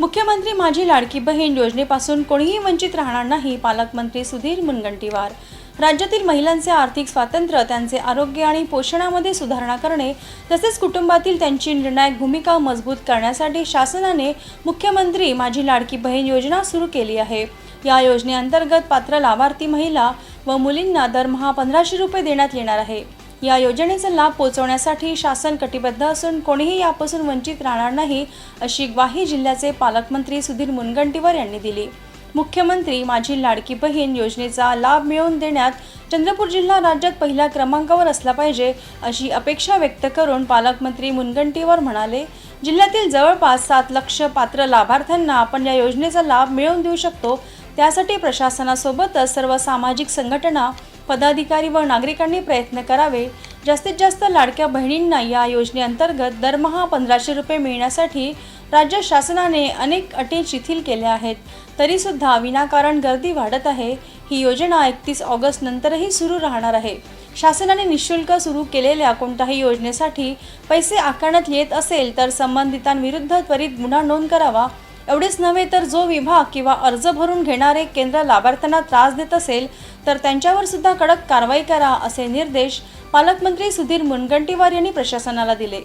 मुख्यमंत्री माझी लाडकी बहीण योजनेपासून कोणीही वंचित राहणार नाही पालकमंत्री सुधीर मुनगंटीवार. राज्यातील महिलांचे आर्थिक स्वातंत्र्य त्यांचे आरोग्य आणि पोषणामध्ये सुधारणा करणे तसेच कुटुंबातील त्यांची निर्णायक भूमिका मजबूत करण्यासाठी शासनाने मुख्यमंत्री माझी लाडकी बहीण योजना सुरू केली आहे. या योजनेअंतर्गत पात्र लाभार्थी महिला व मुलींना दरमहा पंधराशे रुपये देण्यात येणार आहे. या योजनेचा लाभ पोहोचवण्यासाठी शासन कटिबद्ध असून कोणीही यापासून वंचित राहणार नाही अशी ग्वाही जिल्ह्याचे पालकमंत्री सुधीर मुनगंटीवार यांनी दिली. मुख्यमंत्री माझी लाडकी बहीण योजनेचा लाभ मिळवून देण्यात चंद्रपूर जिल्हा राज्यात पहिल्या क्रमांकावर असला पाहिजे अशी अपेक्षा व्यक्त करून पालकमंत्री मुनगंटीवार म्हणाले जिल्ह्यातील जवळपास सात लक्ष पात्र लाभार्थ्यांना आपण या योजनेचा लाभ मिळवून देऊ शकतो. त्यासाठी प्रशासनासोबतच सर्व सामाजिक संघटना पदाधिकारी व नागरिकांनी प्रयत्न करावे. जास्तीत जास्त लाडक्या बहिणींना या योजनेअंतर्गत दरमहा पंधराशे रुपये मिळण्यासाठी राज्य शासनाने अनेक अटी शिथिल केल्या आहेत. तरीसुद्धा विनाकारण गर्दी वाढत आहे. ही योजना एकतीस ऑगस्ट नंतरही सुरू राहणार आहे. शासनाने निशुल्क सुरू केलेल्या कोणत्याही योजनेसाठी पैसे आकारण्यात येत असेल तर संबंधितांविरुद्ध त्वरित गुन्हा नोंद करावा. एवढेच नव्हे तर जो विभाग किंवा अर्ज भरून घेणारे केंद्र लाभार्थ्यांना त्रास देत असेल तर त्यांच्यावर सुद्धा कडक कारवाई करा असे निर्देश पालकमंत्री सुधीर मुनगंटीवार यांनी प्रशासनाला दिले.